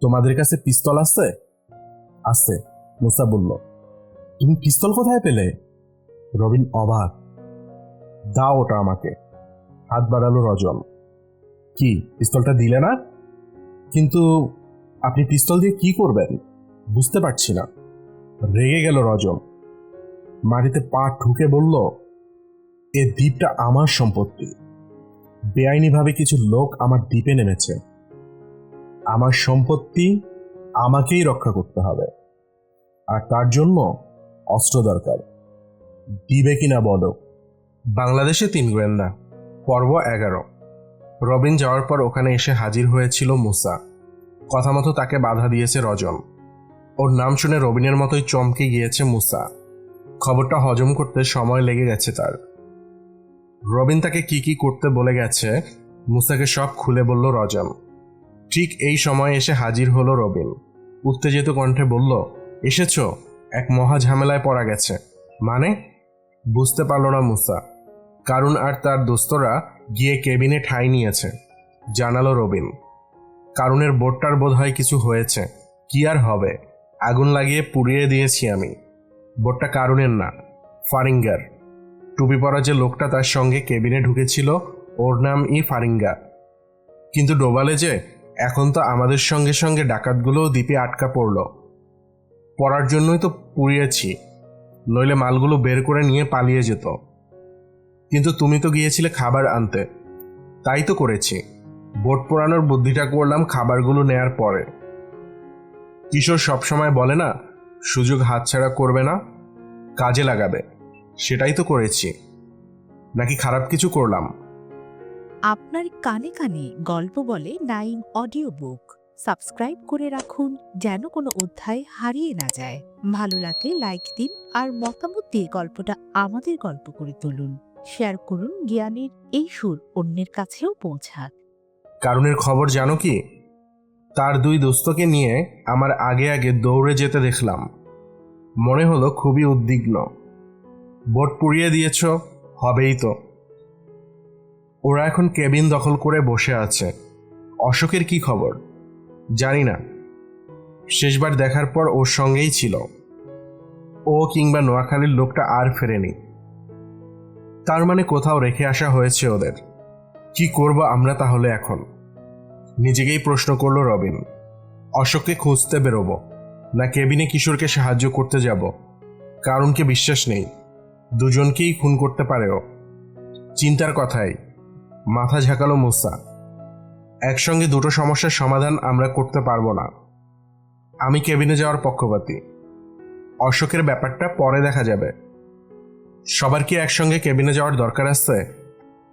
তোমাদের কাছে পিস্তল আছে? আছে, মুসা বলল। তুমি পিস্তল কোথায় পেলে? রবিন অবাক। দাও ওটা আমাকে। হাত বাড়ালো রজন। কি, পিস্তলটা দিলে না? কিন্তু আপনি পিস্তল দিয়ে কি করবেন? বুঝতে পারছি না। রেগে গেল রজন। মাটিতে পা ঠুকে বলল, এ দ্বীপটা আমার সম্পত্তি। বেআইনিভাবে কিছু লোক আমার দ্বীপে নেমেছে। আমার সম্পত্তি আমাকেই রক্ষা করতে হবে। আর তার জন্য অস্ত্র দরকার। দিবে কিনা বলো? বাংলাদেশে তিন গোয়েন্দা, পর্ব এগারো। রবিন যাওয়ার পর ওখানে এসে হাজির হয়েছিল মুসা। কথা মতো তাকে বাধা দিয়েছে রজন। ওর নাম শুনে রবিনের মতোই চমকে গিয়েছে মুসা। খবরটা হজম করতে সময় লেগে গেছে তার। রবিন তাকে কি কি করতে বলে গেছে, মুসাকে সব খুলে বলল রজন। ঠিক এই সময় এসে হাজির হলো রবিন। উত্তেজিত কণ্ঠে বলল, এসেছ? এক মহা ঝামেলায় পড়া গেছে। মানে? বুঝতে পারল না মুসা। কারণ আর তার দোস্তরা গিয়ে কেবিনে ঠাঁই নিয়েছে। জানালো রবিন। কারণের বোর্ডটার বোধ হয় কিছু হয়েছে। কি আর হবে? আগুন লাগিয়ে পুড়িয়ে দিয়েছি আমি। বোর্ডটা কারণের না, ফারিঙ্গার। টুপি পরা যে লোকটা তার সঙ্গে কেবিনে ঢুকেছিল, ওর নাম ই ফারিঙ্গা। কিন্তু ডোবালে যে এখন তো আমাদের সঙ্গে সঙ্গে ডাকাতগুলোও দ্বীপে আটকা পড়ল। পড়ার জন্যই তো পুড়িয়েছি, নইলে মালগুলো বের করে নিয়ে পালিয়ে যেত। কিন্তু তুমি তো গিয়েছিলে খাবার আনতে, তাই তো করেছি। বোট পোড়ানোর বুদ্ধিটা করলাম খাবারগুলো নেয়ার পরে। কিশোর সবসময় বলে না, সুযোগ হাতছাড়া করবে না, কাজে লাগাবে, সেটাই তো করেছি। নাকি খারাপ কিছু করলাম? আপনার কানে কানে গল্প বলে নাইম অডিও বুক। সাবস্ক্রাইব করে রাখুন যেন কোনো অধ্যায় হারিয়ে না যায়। ভালো লাগলে লাইক দিন আর মতামত দিয়ে গল্পটা আমাদের গল্প করে তুলুন। শেয়ার করুন জ্ঞানের এই সুর অন্যের কাছেও পৌঁছাক। কারণের খবর জানো কি? তার দুই দোস্তকে নিয়ে আমার আগে আগে দৌড়ে যেতে দেখলাম। মনে হলো খুবই উদ্বিগ্ন। বোট পুড়িয়ে দিয়েছ, হবেই তো। ওরা এখন কেবিন দখল করে বসে আছে। অশোকের কি খবর? জানি না। শেষবার দেখার পর ওর সঙ্গেই ছিল। ও কিংবা নোয়াখালীর লোকটা আর ফেরেনি। তার মানে কোথাও রেখে আসা হয়েছে ওদের। কি করব আমরা তাহলে এখন? নিজেকেই প্রশ্ন করল রবিন। অশোককে খুঁজতে বেরোবো, না কেবিনে কিশোরকে সাহায্য করতে যাব? কারণকে বিশ্বাস নেই? দুজনকেই খুন করতে পারেও চিন্তার কথাই। মাথা ঝাঁকালো মুসা একসঙ্গে দুটো সমস্যার সমাধান আমরা করতে পারব না। আমি কেবিনে যাওয়ার পক্ষপাতী। অশোকের ব্যাপারটা পরে দেখা যাবে। সবার কি একসঙ্গে কেবিনে যাওয়ার দরকার আছে?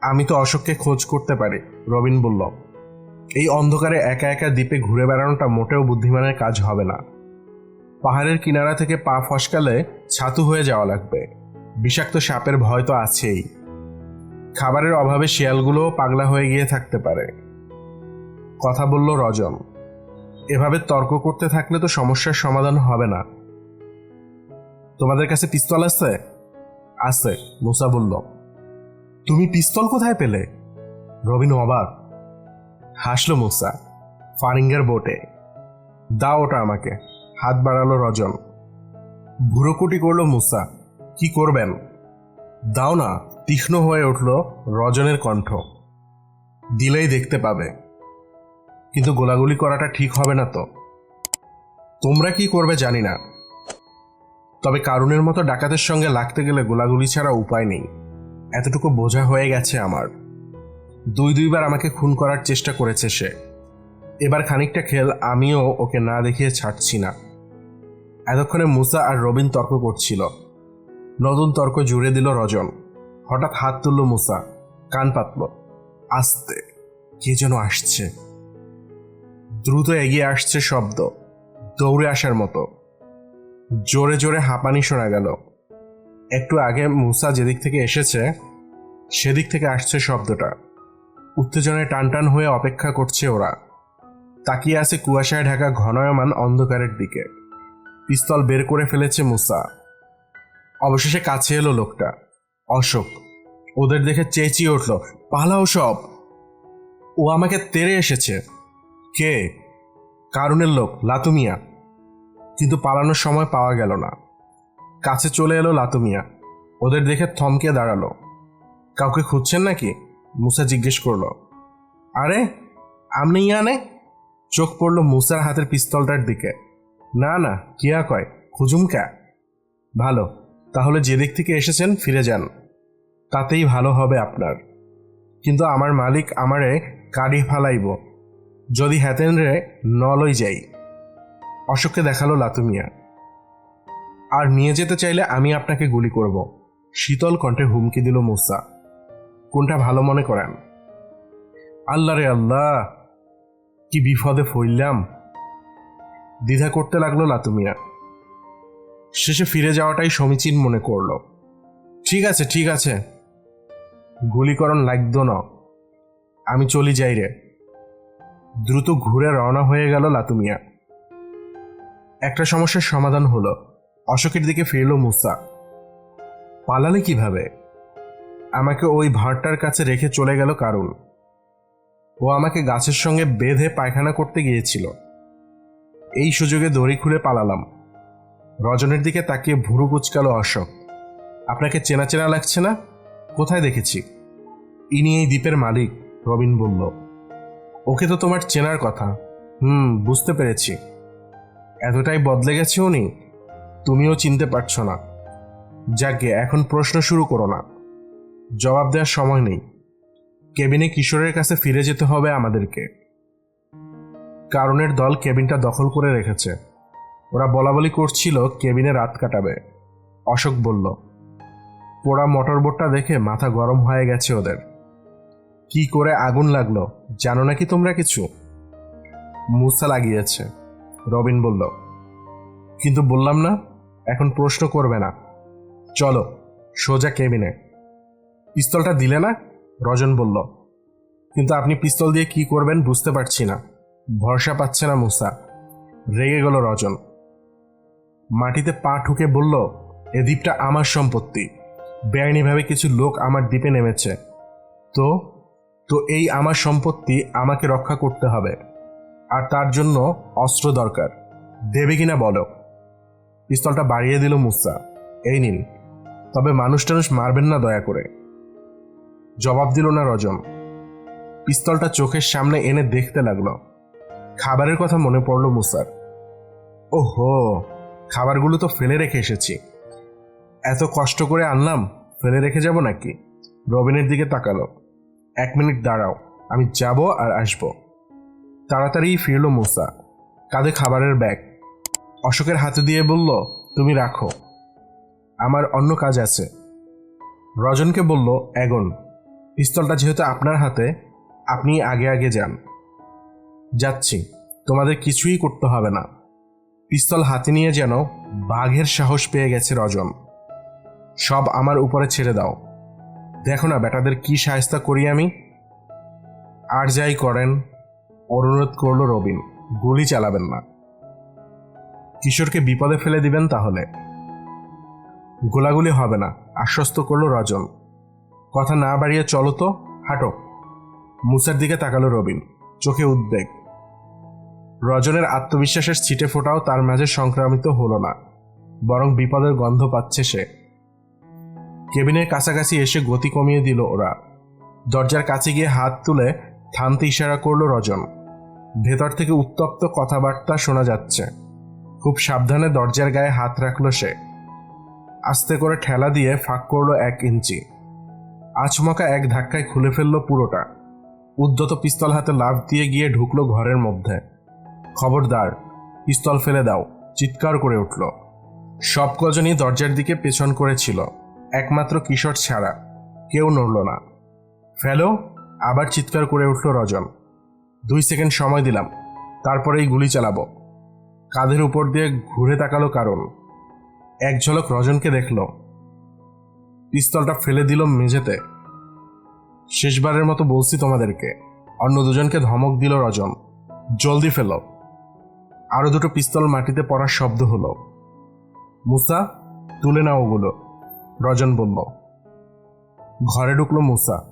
আমি তো অশোককে খোঁজ করতে পারি, রবিন বলল। এই অন্ধকারে একা একা দ্বীপে ঘুরে বেড়ানোটা মোটেও বুদ্ধিমানের কাজ হবে না। পাহাড়ের কিনারা থেকে পা ফসকালে ছাতু হয়ে যাওয়া লাগবে। বিষাক্ত সাপের ভয় তো আছেই। খাবারের অভাবে শিয়ালগুলোও পাগলা হয়ে গিয়ে থাকতে পারে। কথা বলল রজন এভাবে তর্ক করতে থাকলে তো সমস্যার সমাধান হবে না। তোমাদের কাছে পিস্তল আছে? আছে, মুসা বলল। তুমি পিস্তল কোথায় পেলে? রবিন অবাক হাসলো মুসা, ফারিঙ্গার বোটে। দাও ওটা আমাকে। হাত বাড়ালো রজন ভুরোকুটি করল মুসা। কি করবেন? দাও না। তীক্ষ্ণ হয়ে উঠল রজনের কণ্ঠ। দিলেই দেখতে পাবে। কিন্তু গোলাগুলি করাটা ঠিক হবে না তো। তোমরা কি করবে জানি না। তবে কারুনের মতো ডাকাতের সঙ্গে লাগতে গেলে গোলাগুলি ছাড়া উপায় নেই। এতটুকু বোঝা হয়ে গেছে আমার। দুই দুইবার আমাকে খুন করার চেষ্টা করেছে সে। এবার খানিকটা খেল, আমিও ওকে না দেখিয়ে ছাড়ছি না। এতক্ষণে মুসা আর রবিন তর্ক করছিল। নতুন তর্ক জুড়ে দিল রজন। হঠাৎ হাত তুলল মুসা, কান পাতল। আস্তে, কে যেন আসছে। দ্রুত এগিয়ে আসছে শব্দ, দৌড়ে আসার মতো। জোরে জোরে হাঁপানি শোনা গেল। একটু আগে মুসা যেদিক থেকে এসেছে, সেদিক থেকে আসছে শব্দটা। উত্তেজনায় টানটান হয়ে অপেক্ষা করছে ওরা। তাকিয়ে আছে কুয়াশায় ঢাকা ঘনয়মান অন্ধকারের দিকে। পিস্তল বের করে ফেলেছে মুসা। অবশেষে কাছে এলো লোকটা। অশোক, ওদের দেখে চেঁচিয়ে উঠল, পালাও সব। ও আমাকে তেড়ে এসেছে। কে? কারণের লোক, লাতুমিয়া। কিন্তু পালানোর সময় পাওয়া গেল না। কাছে চলে এলো লাতুমিয়া। ওদের দেখে থমকে দাঁড়াল। কাউকে খুঁজছেন নাকি? মুসা জিজ্ঞেস করল। আরে, আপনি ইয়ানে? চোখ পড়ল মুসার হাতের পিস্তলটার দিকে। না না, কিয়া কয়, খুজুম ক্যা? ভালো তাহলে যে দিক থেকে এসেছেন, ফিরে যান। তাতেই ভালো হবে আপনার। কিন্তু আমার মালিক আমারে কাড়ি ফালাইব। যদি হ্যাতেন রে নলই যাই। অশোককে দেখাল লাতুমিয়া আর নিয়ে যেতে চাইলে আমি আপনাকে গুলি করব। শীতল কণ্ঠে হুমকি দিল মুসা। কোনটা ভালো মনে করেন? আল্লাহ রে আল্লাহ, কি বিপদে ফইলাম দ্বিধা করতে লাগল লাতুমিয়া শেষে ফিরে যাওয়াটাই সমীচীন মনে করল। ঠিক আছে ঠিক আছে। গুলিকরণ লাগতো না। আমি চলি যাই রে। দ্রুত ঘুরে রওনা হয়ে গেল লাতুমিয়া। একটা সমস্যার সমাধান হলো। অশোকের দিকে ফিরল মুসা। পালালে কীভাবে? আমাকে ওই ভাঁড়টার কাছে রেখে চলে গেল কারণ ও আমাকে গাছের সঙ্গে বেঁধে পায়খানা করতে গিয়েছিল। এই সুযোগে দড়ি খুলে পালালাম। রজনের দিকে তাকিয়ে ভুরু কুচকালো অশোক। আপনাকে চেনা চেনা লাগছে না? কোথায় দেখেছি? ইনি এই দ্বীপের মালিক, রবিন বলল। ওকে তো তোমার চেনার কথা। হুম, বুঝতে পেরেছি। এতটাই বদলে গেছে উনি? তুমিও চিনতে পারছ না। যাকে, এখন প্রশ্ন শুরু করো না। জবাব দেওয়ার সময় নেই। কেবিনে কিশোরের কাছে ফিরে যেতে হবে আমাদেরকে। কারণের দল কেবিনটা দখল করে রেখেছে। ওরা বলাবলি করছিল কেবিনে রাত কাটাবে। অশোক বলল, পোড়া মোটরবোটটা দেখে মাথা গরম হয়ে গেছে ওদের। কি করে আগুন লাগল, জানো নাকি তোমরা কিছু? মুসা লাগিয়েছে। রবিন বলল, কিন্তু বললাম না, এখন প্রশ্ন করবে না। চলো, সোজা কেবিনে। পিস্তলটা দিলে না? রজন বলল, কিন্তু আপনি পিস্তল দিয়ে কি করবেন বুঝতে পারছি না। ভরসা পাচ্ছে না মুসা। রেগে গেল রজন। মাটিতে পা ঠুকে বলল, এ দ্বীপটা আমার সম্পত্তি। বেআইনিভাবে কিছু লোক আমার দ্বীপে নেমেছে। তো? তো এই আমার সম্পত্তি আমাকে রক্ষা করতে হবে। আর তার জন্য অস্ত্র দরকার। দেবে কিনা বলো? পিস্তলটা বাড়িয়ে দিল মুসা। এই নিন। তবে মানুষ টানুষ মারবেন না দয়া করে। জবাব দিল না রজন পিস্তলটা চোখের সামনে এনে দেখতে লাগল। খাবারের কথা মনে পড়ল মুসার। ওহো! খাবারগুলো তো ফেলে রেখে এসেছি। এত কষ্ট করে আনলাম, ফেলে রেখে যাব নাকি? রবিনের দিকে তাকালো। এক মিনিট দাঁড়াও, আমি যাব আর আসব। তাড়াতাড়ি ফিরল মুসা, কাঁধে খাবারের ব্যাগ। অশোকের হাতে দিয়ে বলল, তুমি রাখো, আমার অন্য কাজ আছে। রজনকে বলল, এগন, পিস্তলটা যেহেতু আপনার হাতে, আপনি আগে আগে যান। যাচ্ছি, তোমাদের কিছুই করতে হবে না। পিস্তল হাতে নিয়ে যেন বাঘের সাহস পেয়ে গেছে রজন সব আমার উপরে ছেড়ে দাও। দেখো না বেটাদের কি সায়স্তা করি আমি। আর যাই করেন, অনুরোধ করল রবিন, গুলি চালাবেন না। কিশোরকে বিপদে ফেলে দিবেন তাহলে। গোলাগুলি হবে না, আশ্বস্ত করল রজন কথা না বাড়িয়ে চলো তো, হাঁটো। মুসার দিকে তাকালো রবিন, চোখে উদ্বেগ। রজনের আত্মবিশ্বাসের ছিটে ফোটাও তার মাঝে সংক্রামিত হলো না, বরং বিপদের গন্ধ পাচ্ছে সে। কেবিনের কাছাকাছি এসে গতি কমিয়ে দিল ওরা। দরজার কাছে গিয়ে হাত তুলে থামতে ইশারা করল রজন। ভেতর থেকে উত্তপ্ত কথাবার্তা শোনা যাচ্ছে। খুব সাবধানে দরজার গায়ে হাত রাখল সে। আস্তে করে ঠেলা দিয়ে ফাঁক করল এক ইঞ্চি। আচমকা এক ধাক্কায় খুলে ফেলল পুরোটা। উদ্যত পিস্তল হাতে লাভ দিয়ে গিয়ে ঢুকলো ঘরের মধ্যে। খবরদার, পিস্তল ফেলে দাও, চিৎকার করে উঠল। সব কজনই দরজার দিকে পেছন করেছিল, একমাত্র কিশোর ছাড়া, কেউ নড়ল না। ফেলো, আবার চিৎকার করে উঠল রজন। দুই সেকেন্ড সময় দিলাম, তারপরেই গুলি চালাবো। কাঁধের উপর দিয়ে ঘুরে তাকালো কারণ। এক ঝলক রজনকে দেখল। পিস্তলটা ফেলে দিল মেঝেতে। শেষবারের মতো বলছি তোমাদেরকে, অন্য দুজনকে ধমক দিল রজন। জলদি ফেলো। আরও দুটো পিস্তল মাটিতে পড়ার শব্দ হলো। মুসা, তুলে নাও ওগুলো, রজন বলল। ঘরে ঢুকলো মুসা।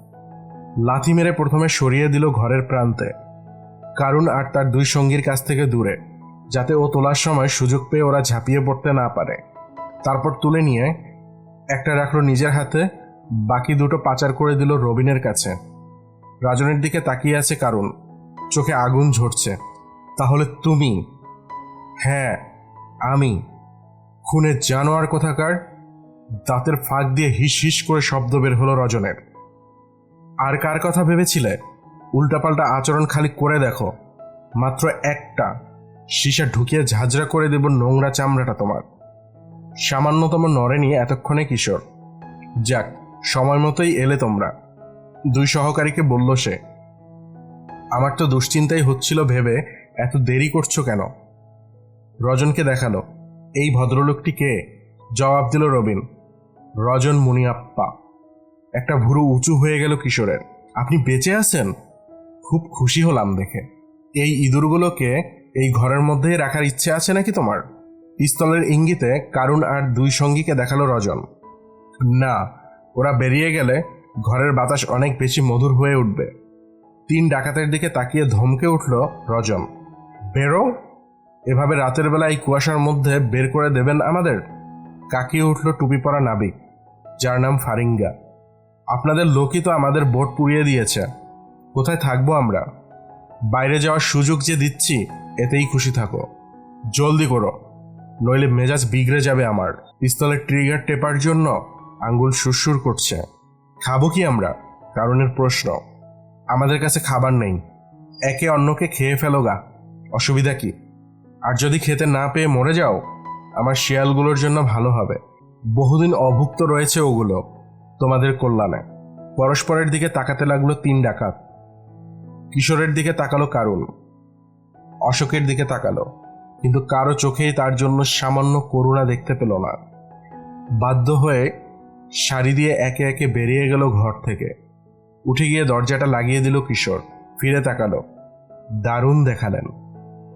লাথি মেরে প্রথমে সরিয়ে দিল ঘরের প্রান্তে। কারণ আর তার দুই সঙ্গীর কাছ থেকে দূরে, যাতে ও তোলার সময় সুযোগ পেয়ে ওরা ঝাঁপিয়ে পড়তে না পারে। তারপর তুলে নিয়ে একটা রাখল নিজের হাতে, বাকি দুটো পাচার করে দিল রবিনের কাছে। রাজনের দিকে তাকিয়ে আছে কারণ চোখে আগুন ঝরছে। তাহলে তুমি হ্যাঁ আমি। খুনের জানোয়ার কোথাকার? দাঁতের ফাঁক দিয়ে হিস হিস করে শব্দ বের হলো রজনের। আর কার কথা ভেবেছিলে? উল্টাপাল্টা আচরণ খালি করে দেখো। মাত্র একটা। সীসা ঢুকিয়ে ঝাঁঝরা করে দেব নোংরা চামড়াটা তোমার। সামান্যতম নড়েনি এতক্ষণে কিশোর। যাক, সময় মতোই এলে তোমরা। দুই সহকারীকে বলল সে, আমার তো দুশ্চিন্তাই হচ্ছিল ভেবে এত দেরি করছ কেন? রজনকে দেখাল। এই ভদ্রলোকটি কে? জবাব দিল রবিন। রজন মুনিয়াপ্পা একটা ভুরু উঁচু হয়ে গেল কিশোরের। আপনি বেঁচে আছেন? খুব খুশি হলাম দেখে। এই ইঁদুরগুলোকে এই ঘরের মধ্যে রাখার ইচ্ছে আছে নাকি তোমার? পিস্তলের ইঙ্গিতে কারুন আর দুই সঙ্গীকে দেখাল রজন। না, ওরা বেরিয়ে গেলে ঘরের বাতাস অনেক বেশি মধুর হয়ে উঠবে। তিন ডাকাতের দিকে তাকিয়ে ধমকে উঠল রজন। বেরো। এভাবে রাতের বেলা এই কুয়াশার মধ্যে বের করে দেবেন আমাদের? কাকিয়ে উঠল টুপি পরা নাবিক, যার নাম ফারিঙ্গা। আপনাদের লোকই তো আমাদের বোট পুড়িয়ে দিয়েছে। কোথায় থাকব আমরা? বাইরে যাওয়ার সুযোগ যে দিচ্ছি, এতেই খুশি থাকো। জলদি করো, নইলে মেজাজ বিগড়ে যাবে আমার। পিস্তলের ট্রিগার টেপার জন্য আঙ্গুল সুরসুর করছে। খাব কি আমরা? কারণের প্রশ্ন। আমাদের কাছে খাবার নেই। একে অন্যকে খেয়ে ফেলো গা। অসুবিধা কি? আর যদি খেতে না পেয়ে মরে যাও, আমার শিয়ালগুলোর জন্য ভালো হবে। বহুদিন অভুক্ত রয়েছে ওগুলো তোমাদের কল্যাণে। পরস্পরের দিকে তাকাতে লাগল তিন ডাকাত। কিশোরের দিকে তাকালো কারুন। অশোকের দিকে তাকালো। কিন্তু কারও চোখেই তার জন্য সামান্য করুণা দেখতে পেল না। বাধ্য হয়ে শাড়ি দিয়ে একে একে বেরিয়ে গেল ঘর থেকে। উঠে গিয়ে দরজাটা লাগিয়ে দিল কিশোর। ফিরে তাকালো। দারুণ দেখালেন।